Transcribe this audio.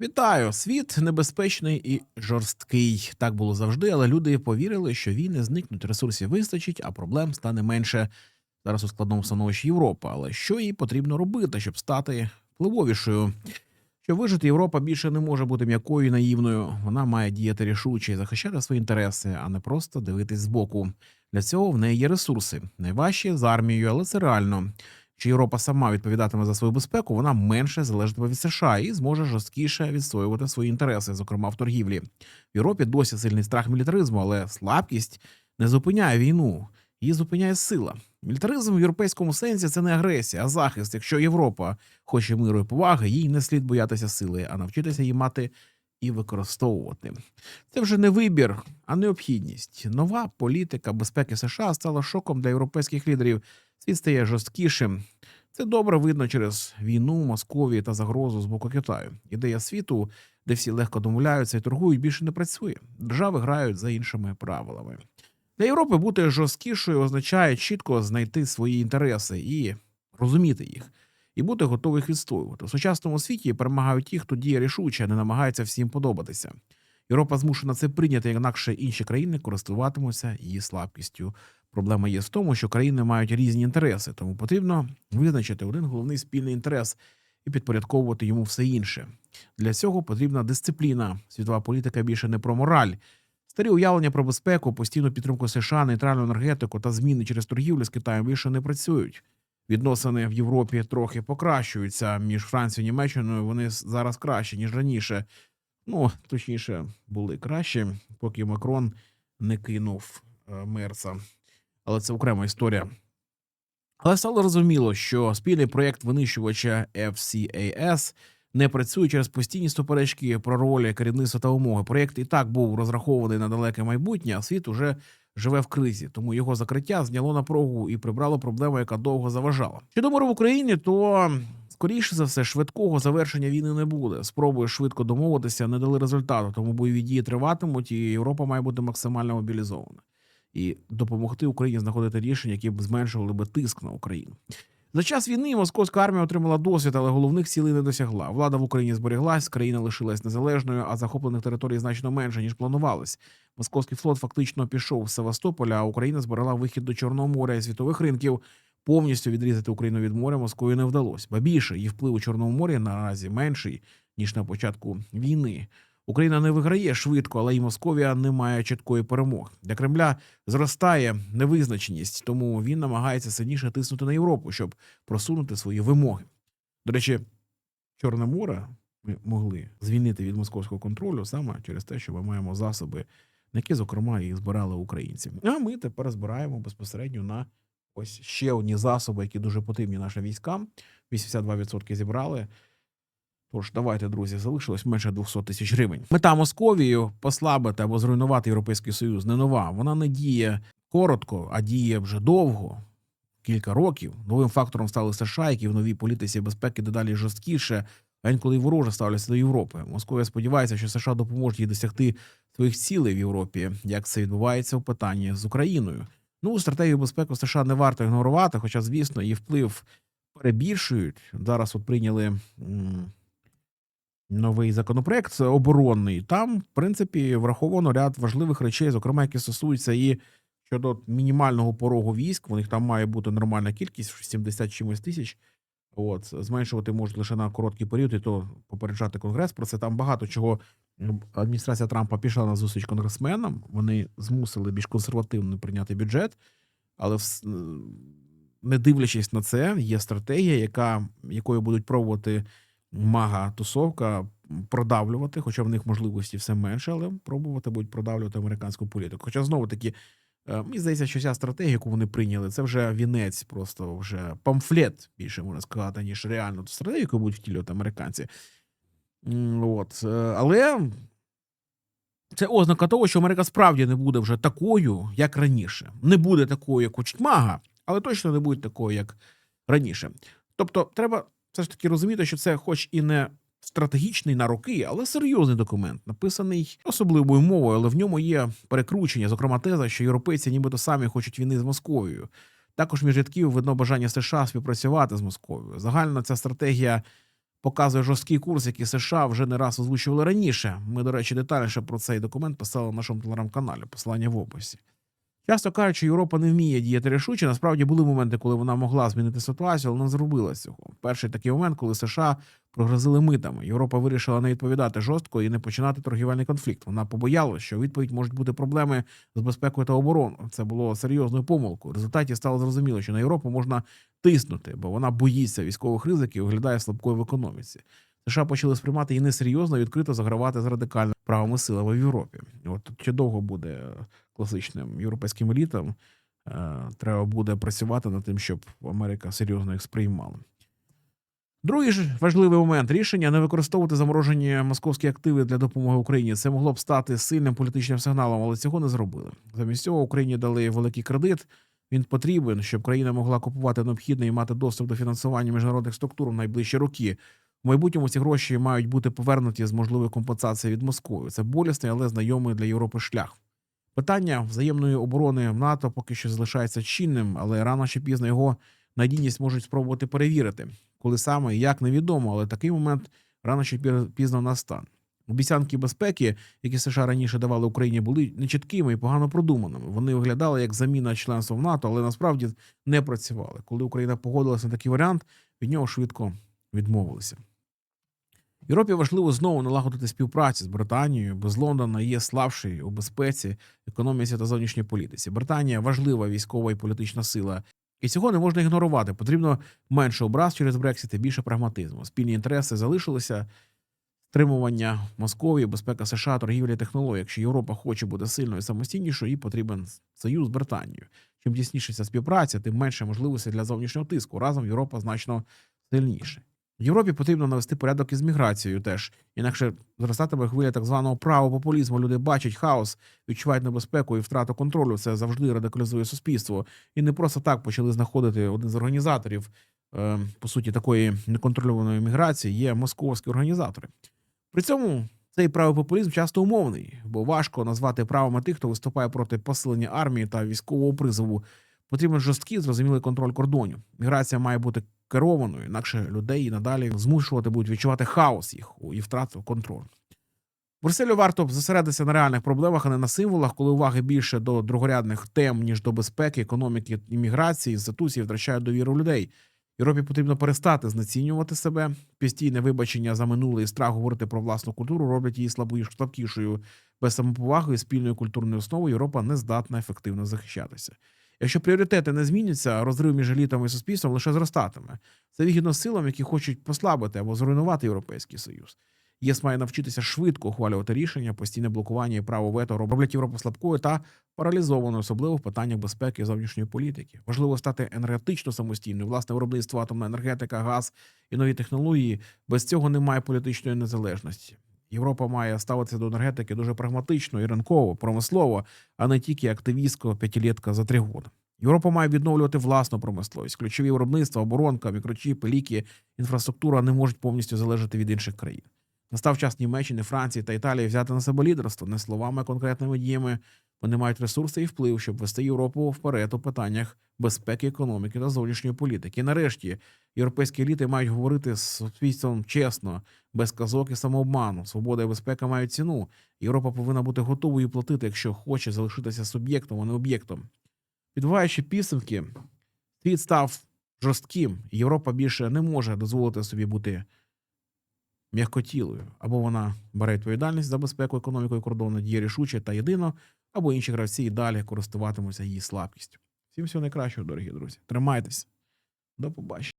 Вітаю! Світ небезпечний і жорсткий. Так було завжди, але люди повірили, що війни зникнуть, ресурсів вистачить, а проблем стане менше. Зараз у складному становищі Європа. Але що їй потрібно робити, щоб стати впливовішою? Щоб вижити, Європа більше не може бути м'якою і наївною. Вона має діяти рішуче і захищати свої інтереси, а не просто дивитись збоку. Для цього в неї є ресурси. Найважче з армією, але це реально. Якщо Європа сама відповідатиме за свою безпеку, вона менше залежатиме від США і зможе жорсткіше відстоювати свої інтереси, зокрема в торгівлі. В Європі досі сильний страх мілітаризму, але слабкість не зупиняє війну, її зупиняє сила. Мілітаризм в європейському сенсі це не агресія, а захист. Якщо Європа хоче миру і поваги, їй не слід боятися сили, а навчитися її мати і використовувати. Це вже не вибір, а необхідність. Нова політика безпеки США стала шоком для європейських лідерів. Світ стає жорсткішим. Це добре видно через війну, Московії та загрозу з боку Китаю. Ідея світу, де всі легко домовляються і торгують, більше не працює. Держави грають за іншими правилами. Для Європи бути жорсткішою означає чітко знайти свої інтереси і розуміти їх, і бути готовим їх відстоювати. У сучасному світі перемагають ті, хто діє рішуче, а не намагається всім подобатися. Європа змушена це прийняти, інакше інші країни користуватимуться її слабкістю. Проблема є в тому, що країни мають різні інтереси, тому потрібно визначити один головний спільний інтерес і підпорядковувати йому все інше. Для цього потрібна дисципліна. Світова політика більше не про мораль. Старі уявлення про безпеку, постійну підтримку США, нейтральну енергетику та зміни через торгівлю з Китаєм більше не працюють. Відносини в Європі трохи покращуються між Францією і Німеччиною. Вони зараз краще ніж раніше. Ну точніше, були краще, поки Макрон не кинув е, Мерца але це окрема історія. Але стало зрозуміло, що спільний проєкт винищувача FCAS не працює через постійні суперечки про ролі керівництва та умови. Проєкт і так був розрахований на далеке майбутнє, а світ уже живе в кризі. Тому його закриття зняло напругу і прибрало проблему, яка довго заважала. Щодо миру в Україні, то скоріше за все швидкого завершення війни не буде. Спроби швидко домовитися не дали результату, тому бойові дії триватимуть, і Європа має бути максимально мобілізована і допомогти Україні знаходити рішення, які б зменшували би тиск на Україну. За час війни московська армія отримала досвід, але головних цілей не досягла. Влада в Україні зберіглась, країна лишилась незалежною, а захоплених територій значно менше ніж планувалось. Московський флот фактично пішов з Севастополя, а Україна збирала вихід до Чорного моря і світових ринків. Повністю відрізати Україну від моря Москвою не вдалося. Ба більше її вплив у Чорному морі наразі менший ніж на початку війни. Україна не виграє швидко, але й Московія не має чіткої перемоги. Для Кремля зростає невизначеність, тому він намагається сильніше тиснути на Європу, щоб просунути свої вимоги. До речі, Чорне море ми могли звільнити від московського контролю саме через те, що ми маємо засоби, на які, зокрема, їх збирали українці. А ми тепер збираємо безпосередньо на ось ще одні засоби, які дуже потрібні нашим військам. 82% зібрали. Тож давайте, друзі, залишилось менше 200 тисяч гривень. Мета Московію послабити або зруйнувати Європейський Союз не нова. Вона не діє коротко, а діє вже довго. Кілька років новим фактором стали США, які в новій політиці безпеки дедалі жорсткіше, а інколи вороже ставляться до Європи. Московія сподівається, що США допоможуть їй досягти своїх цілей в Європі, як це відбувається у питанні з Україною. Ну, стратегію безпеки США не варто ігнорувати, хоча, звісно, її вплив перебільшують. Зараз от прийняли. Новий законопроект оборонний. Там, в принципі, враховано ряд важливих речей, зокрема, які стосуються і щодо мінімального порогу військ. У них там має бути нормальна кількість 70 чимось тисяч. От зменшувати можуть лише на короткий період, і то попереджати конгрес. Про це там багато чого. Адміністрація Трампа пішла на зустріч конгресменам. Вони змусили більш консервативно прийняти бюджет, але не дивлячись на це, є стратегія, яка якою будуть пробувати мага тусовка продавлювати, хоча в них можливості все менше, але пробувати будуть продавлювати американську політику. Хоча знову таки, е, мені здається, що ця стратегія, яку вони прийняли, це вже вінець, просто вже памфлет, більше можна сказати, ніж реально стратегію, яку будуть втілювати американці. От. е, Але це ознака того, що Америка справді не буде вже такою, як раніше. Не буде такою, як у Чтмага, але точно не буде такою, як раніше. Тобто, треба все ж таки розуміти, що це, хоч і не стратегічний на роки, але серйозний документ, написаний особливою мовою, але в ньому є перекручення, зокрема теза, що європейці нібито самі хочуть війни з Московією. Також між рядків видно бажання США співпрацювати з Московією. Загально ця стратегія показує жорсткий курс, який США вже не раз озвучували раніше. Ми, до речі, детальніше про цей документ писали в нашому телеграм-каналі. Посилання в описі. Часто кажуть, що Європа не вміє діяти рішуче. Насправді були моменти, коли вона могла змінити ситуацію, але не зробила цього. Перший такий момент, коли США прогрозили митами. Європа вирішила не відповідати жорстко і не починати торгівельний конфлікт. Вона побоялася, що відповідь можуть бути проблеми з безпекою та обороною. Це було серйозною помилкою. В результаті стало зрозуміло, що на Європу можна тиснути, бо вона боїться військових ризиків і виглядає слабкою в економіці. США почали сприймати її несерйозно і відкрито загравати з радикальними правими силами в Європі. От чи довго буде класичним європейським елітам, е, треба буде працювати над тим, щоб Америка серйозно їх сприймала. Другий ж важливий момент рішення не використовувати заморожені московські активи для допомоги Україні. Це могло б стати сильним політичним сигналом, але цього не зробили. Замість цього Україні дали великий кредит. Він потрібен, щоб країна могла купувати необхідне і мати доступ до фінансування міжнародних структур в найближчі роки. В майбутньому ці гроші мають бути повернуті з можливою компенсацією від Москви. Це болісний, але знайомий для Європи шлях. Питання взаємної оборони в НАТО поки що залишається чинним, але рано чи пізно його надійність можуть спробувати перевірити. Коли саме і як невідомо, але такий момент рано чи пізно настане. Обіцянки безпеки, які США раніше давали Україні, були нечіткими і погано продуманими. Вони виглядали як заміна членства в НАТО, але насправді не працювали. Коли Україна погодилася на такий варіант, від нього швидко відмовилися. Європі важливо знову налагодити співпрацю з Британією, без Лондона є слабший у безпеці, економіці та зовнішній політиці. Британія важлива військова і політична сила. І цього не можна ігнорувати. Потрібно менше образ через Брексит і більше прагматизму. Спільні інтереси залишилися. Стримування Московії, безпека США, торгівля і технології. Якщо Європа хоче бути сильною і самостійнішою, їй потрібен союз з Британією. Чим тісніше ця співпраця, тим менше можливостей для зовнішнього тиску. Разом Європа значно сильніше. Європі потрібно навести порядок із міграцією теж, інакше зростатиме хвиля так званого правопопулізму. Люди бачать хаос, відчувають небезпеку і втрату контролю. Це завжди радикалізує суспільство. І не просто так почали знаходити один з організаторів, е, по суті, такої неконтрольованої міграції є московські організатори. При цьому цей правий популізм часто умовний, бо важко назвати правами тих, хто виступає проти посилення армії та військового призову. Потрібен жорсткий, зрозумілий контроль кордонів. Міграція має бути керованою, інакше людей і надалі змушувати будуть відчувати хаос їх і втрату контролю. Брюсселю варто зосередитися на реальних проблемах, а не на символах, коли уваги більше до другорядних тем, ніж до безпеки, економіки і міграції, інституції втрачають довіру людей. Європі потрібно перестати знецінювати себе. Постійне вибачення за минуле і страх говорити про власну культуру роблять її слабою слабкішою. Без самоповаги і спільної культурної основи Європа не здатна ефективно захищатися. Якщо пріоритети не зміняться, розрив між елітами і суспільством лише зростатиме. Це вигідно силам, які хочуть послабити або зруйнувати Європейський Союз. ЄС має навчитися швидко ухвалювати рішення, постійне блокування і право вето роблять Європу слабкою та паралізованою, особливо в питаннях безпеки і зовнішньої політики. Важливо стати енергетично самостійною. Власне виробництво атомна енергетика, газ і нові технології. Без цього немає політичної незалежності. Європа має ставитися до енергетики дуже прагматично і ринково, промислово, а не тільки активістського п'ятилітка за три года. Європа має відновлювати власну промисловість. Ключові виробництва, оборонка, мікрочіпи, ліки, інфраструктура не можуть повністю залежати від інших країн. Настав час Німеччини, Франції та Італії взяти на себе лідерство не словами, а конкретними діями. Вони мають ресурси і вплив, щоб вести Європу вперед у питаннях безпеки, економіки та зовнішньої політики. І нарешті європейські еліти мають говорити з суспільством чесно, без казок і самообману. Свобода і безпека мають ціну. Європа повинна бути готовою платити, якщо хоче залишитися суб'єктом, а не об'єктом. Підбиваючи підсумки, світ став жорстким. Європа більше не може дозволити собі бути м'якотілою. Або вона бере відповідальність за безпеку, економіку і кордону, діє рішуче та єдино, або інші гравці і далі користуватимуться її слабкістю. Всім всього найкращого, дорогі друзі. Тримайтеся. До побачення.